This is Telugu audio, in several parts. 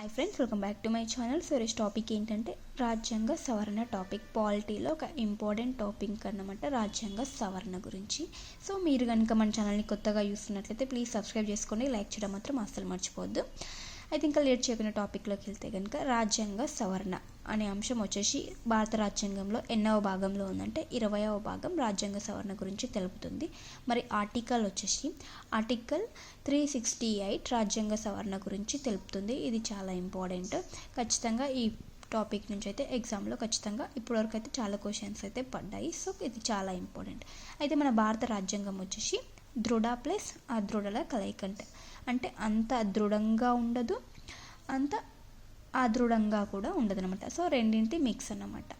Hi friends welcome back to my channel so ఈరోజు టాపిక్ ఏంటంటే రాజ్యాంగ సవరణ టాపిక్ పాలిటీలో ఒక ఇంపార్టెంట్ టాపిక్ అన్నమాట రాజ్యాంగ సవరణ గురించి. సో మీరు కనుక మన ఛానల్ని కొత్తగా చూస్తున్నట్లయితే ప్లీజ్ సబ్స్క్రైబ్ చేసుకోండి. లైక్ చేయడం మాత్రం అస్సలు మర్చిపోవద్దు. అయితే ఇంకా లేట్ చేయకుండా టాపిక్లోకి వెళ్తే కనుక రాజ్యాంగ సవరణ అనే అంశం వచ్చేసి భారత రాజ్యాంగంలో ఎన్నవ భాగంలో ఉందంటే ఇరవయవ భాగం రాజ్యాంగ సవరణ గురించి తెలుపుతుంది. మరి ఆర్టికల్ వచ్చేసి ఆర్టికల్ త్రీ సిక్స్టీ ఎయిట్ రాజ్యాంగ సవరణ గురించి తెలుపుతుంది. ఇది చాలా ఇంపార్టెంట్ ఖచ్చితంగా ఈ టాపిక్ నుంచి అయితే ఎగ్జామ్లో ఖచ్చితంగా ఇప్పటివరకు అయితే చాలా క్వశ్చన్స్ అయితే పడ్డాయి. సో ఇది చాలా ఇంపార్టెంట్ అయితే మన భారత రాజ్యాంగం వచ్చేసి దృఢ ప్లస్ అదృఢల కలయిక అంటే. అంటే అంత దృఢంగా ఉండదు అంత అదృఢంగా కూడా ఉండదనమాట సో రెండింటి మిక్స్ అన్నమాట.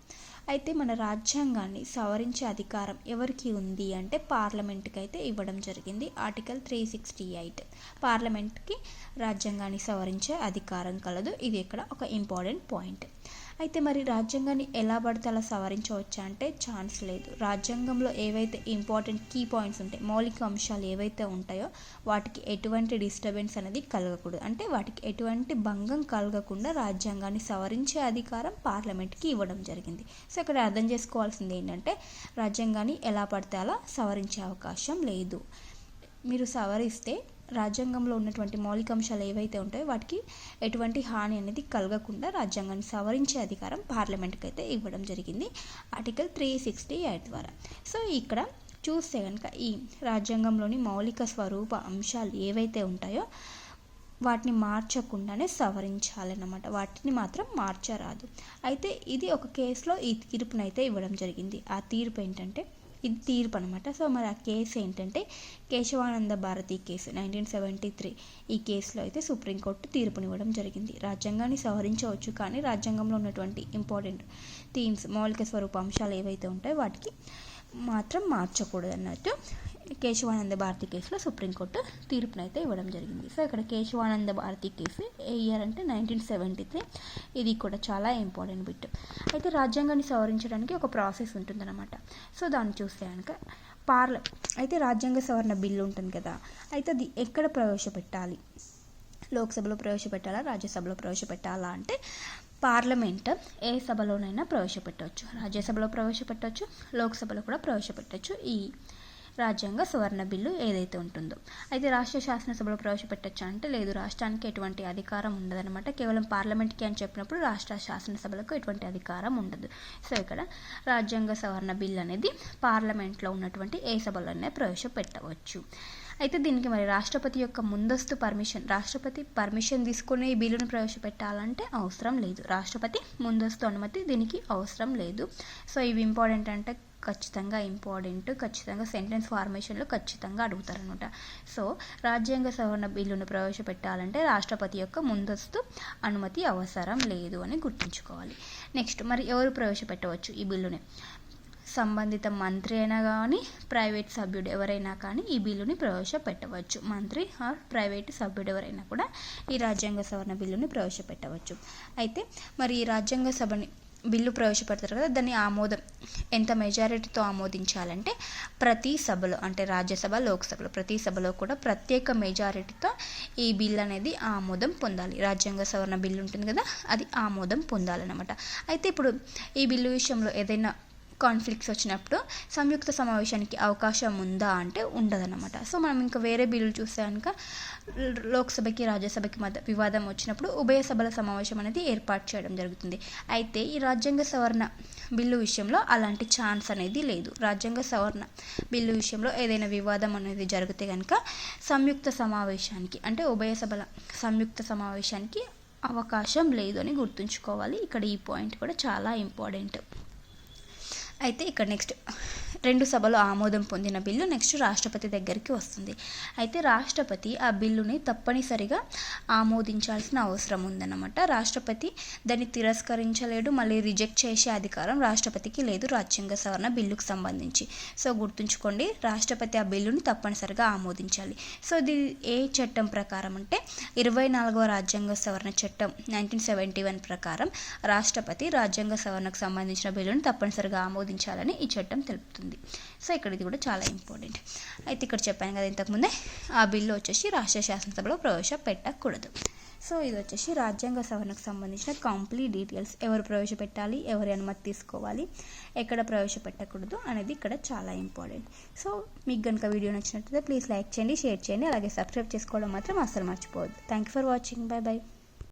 అయితే మన రాజ్యాంగాన్ని సవరించే అధికారం ఎవరికి ఉంది అంటే పార్లమెంట్కి అయితే ఇవ్వడం జరిగింది. ఆర్టికల్ త్రీ సిక్స్టీ ఎయిట్ పార్లమెంట్కి రాజ్యాంగాన్ని సవరించే అధికారం కలదు. ఇది ఇక్కడ ఒక ఇంపార్టెంట్ పాయింట్ అయితే మరి రాజ్యాంగాన్ని ఎలా పడితే అలా సవరించవచ్చా అంటే ఛాన్స్ లేదు. రాజ్యాంగంలో ఏవైతే ఇంపార్టెంట్ కీ పాయింట్స్ ఉంటాయి మౌలిక అంశాలు ఏవైతే ఉంటాయో వాటికి ఎటువంటి డిస్టర్బెన్స్ అనేది కలగకూడదు. అంటే వాటికి ఎటువంటి భంగం కలగకుండా రాజ్యాంగాన్ని సవరించే అధికారం పార్లమెంట్కి ఇవ్వడం జరిగింది. సో ఇక్కడ అర్థం చేసుకోవాల్సింది ఏంటంటే రాజ్యాంగాన్ని ఎలా పడితే అలా సవరించే అవకాశం లేదు. మీరు సవరిస్తే రాజ్యాంగంలో ఉన్నటువంటి మౌలిక అంశాలు ఏవైతే ఉంటాయో వాటికి ఎటువంటి హాని అనేది కలగకుండా రాజ్యాంగాన్ని సవరించే అధికారం పార్లమెంట్కి అయితే ఇవ్వడం జరిగింది. ఆర్టికల్ త్రీ సిక్స్టీ ఎయిట్ ద్వారా. సో ఇక్కడ చూస్తే కనుక ఈ రాజ్యాంగంలోని మౌలిక స్వరూప అంశాలు ఏవైతే ఉంటాయో వాటిని మార్చకుండానే సవరించాలన్నమాట. వాటిని మాత్రం మార్చరాదు. అయితే ఇది ఒక కేసులో ఈ తీర్పునైతే ఇవ్వడం జరిగింది. ఆ తీర్పు ఏంటంటే ఇది తీర్పు అనమాట సో మరి ఆ కేసు ఏంటంటే Kesavananda Bharati case nineteen seventy three ఈ కేసులో అయితే సుప్రీంకోర్టు తీర్పునివ్వడం జరిగింది. రాజ్యాంగాన్ని సవరించవచ్చు కానీ రాజ్యాంగంలో ఉన్నటువంటి ఇంపార్టెంట్ థీమ్స్ మౌలిక స్వరూప అంశాలు ఏవైతే ఉంటాయో వాటికి మాత్రం మార్చకూడదు అన్నట్టు కేశవానంద భారతి కేసులో సుప్రీంకోర్టు తీర్పునైతే ఇవ్వడం జరిగింది. సో ఇక్కడ Kesavananda Bharati case a year అంటే నైన్టీన్ సెవెంటీ త్రీ ఇది కూడా చాలా ఇంపార్టెంట్ బిట్. అయితే రాజ్యాంగాన్ని సవరించడానికి ఒక ప్రాసెస్ ఉంటుందన్నమాట. సో దాన్ని చూస్తే కనుక పార్ల అయితే రాజ్యాంగ సవరణ బిల్లు ఉంటుంది కదా అయితే అది ఎక్కడ ప్రవేశపెట్టాలి? లోక్సభలో ప్రవేశపెట్టాలా? రాజ్యసభలో ప్రవేశపెట్టాలా అంటే పార్లమెంట్ ఏ సభలోనైనా ప్రవేశపెట్టవచ్చు. రాజ్యసభలో ప్రవేశపెట్టవచ్చు లోక్సభలో కూడా ప్రవేశపెట్టవచ్చు ఈ రాజ్యాంగ సువర్ణ బిల్లు ఏదైతే ఉంటుందో. అయితే రాష్ట్ర శాసనసభలో ప్రవేశపెట్టచ్చా అంటే లేదు. రాష్ట్రానికి ఎటువంటి అధికారం ఉండదన్నమాట. కేవలం పార్లమెంట్కి అని చెప్పినప్పుడు రాష్ట్ర శాసనసభలకు ఎటువంటి అధికారం ఉండదు. సో ఇక్కడ రాజ్యాంగ సవరణ బిల్లు అనేది పార్లమెంట్లో ఉన్నటువంటి ఏ సభలోనే ప్రవేశపెట్టవచ్చు. అయితే దీనికి మరి రాష్ట్రపతి యొక్క ముందస్తు పర్మిషన్ రాష్ట్రపతి పర్మిషన్ తీసుకుని ఈ బిల్లును ప్రవేశపెట్టాలంటే అవసరం లేదు. రాష్ట్రపతి ముందస్తు అనుమతి దీనికి అవసరం లేదు. సో ఇవి ఇంపార్టెంట్ అంటే ఖచ్చితంగా ఇంపార్టెంట్ ఖచ్చితంగా సెంటెన్స్ ఫార్మేషన్లో ఖచ్చితంగా అడుగుతారనమాట సో రాజ్యాంగ సవరణ బిల్లును ప్రవేశపెట్టాలంటే రాష్ట్రపతి యొక్క ముందస్తు అనుమతి అవసరం లేదు అని గుర్తుంచుకోవాలి. నెక్స్ట్ మరి ఎవరు ప్రవేశపెట్టవచ్చు ఈ బిల్లుని? సంబంధిత మంత్రి అయినా కానీ ప్రైవేట్ సభ్యుడు ఎవరైనా కానీ ఈ బిల్లుని ప్రవేశపెట్టవచ్చు. మంత్రి ఆర్ ప్రైవేట్ సభ్యుడు ఎవరైనా కూడా ఈ రాజ్యాంగ సవరణ బిల్లుని ప్రవేశపెట్టవచ్చు. అయితే మరి ఈ రాజ్యాంగ సభని బిల్లు ప్రవేశపెడతారు కదా దాన్ని ఆమోదం. ఎంత మెజారిటీతో ఆమోదించాలంటే ప్రతి సభలో అంటే రాజ్యసభ లోక్సభలో ప్రతి సభలో కూడా ప్రత్యేక మెజారిటీతో ఈ బిల్ అనేది ఆమోదం పొందాలి. రాజ్యాంగ సవరణ బిల్లు ఉంటుంది కదా అది ఆమోదం పొందాలన్నమాట. అయితే ఇప్పుడు ఈ బిల్లు విషయంలో ఏదైనా కాన్ఫ్లిక్ట్స్ వచ్చినప్పుడు సంయుక్త సమావేశానికి అవకాశం ఉందా అంటే ఉండదన్నమాట. సో మనం ఇంకా వేరే బిల్లు చూస్తే కనుక లోక్సభకి రాజ్యసభకి మధ్య వివాదం వచ్చినప్పుడు ఉభయ సభల సమావేశం అనేది ఏర్పాటు చేయడం జరుగుతుంది. అయితే ఈ రాజ్యాంగ సవరణ బిల్లు విషయంలో అలాంటి ఛాన్స్ అనేది లేదు. రాజ్యాంగ సవరణ బిల్లు విషయంలో ఏదైనా వివాదం అనేది జరిగితే కనుక సంయుక్త సమావేశానికి అంటే ఉభయ సభల సంయుక్త సమావేశానికి అవకాశం లేదు అని గుర్తుంచుకోవాలి. ఇక్కడ ఈ పాయింట్ కూడా చాలా ఇంపార్టెంట్. అయితే ఇక్కడ నెక్స్ట్ రెండు సభలు ఆమోదం పొందిన బిల్లు నెక్స్ట్ రాష్ట్రపతి దగ్గరికి వస్తుంది. అయితే రాష్ట్రపతి ఆ బిల్లుని తప్పనిసరిగా ఆమోదించాల్సిన అవసరం ఉందన్నమాట. రాష్ట్రపతి దాన్ని తిరస్కరించలేడు మళ్ళీ రిజెక్ట్ చేసే అధికారం రాష్ట్రపతికి లేదు రాజ్యాంగ సవరణ బిల్లుకు సంబంధించి. సో గుర్తుంచుకోండి రాష్ట్రపతి ఆ బిల్లుని తప్పనిసరిగా ఆమోదించాలి. సో ఇది ఏ చట్టం ప్రకారం అంటే ఇరవై నాలుగవ రాజ్యాంగ సవరణ చట్టం నైన్టీన్ సెవెంటీ వన్ ప్రకారం రాష్ట్రపతి రాజ్యాంగ సవరణకు సంబంధించిన బిల్లును తప్పనిసరిగా ఆమోదించాలని ఈ చట్టం తెలుపుతుంది. సో ఇక్కడ ఇది కూడా చాలా ఇంపార్టెంట్. అయితే ఇక్కడ చెప్పాను కదా ఇంతకుముందే ఆ బిల్లు వచ్చేసి రాష్ట్ర శాసనసభలో ప్రవేశపెట్టకూడదు. సో ఇది వచ్చేసి రాజ్యాంగ సవరణకు సంబంధించిన కంప్లీట్ డీటెయిల్స్. ఎవరు ప్రవేశపెట్టాలి ఎవరి అనుమతి తీసుకోవాలి ఎక్కడ ప్రవేశపెట్టకూడదు అనేది ఇక్కడ చాలా ఇంపార్టెంట్. సో మీకు కనుక వీడియో నచ్చినట్లయితే ప్లీజ్ లైక్ చేయండి షేర్ చేయండి అలాగే సబ్స్క్రైబ్ చేసుకోవడం మాత్రం అస్సలు మర్చిపోవద్దు. Thank you for watching. Bye bye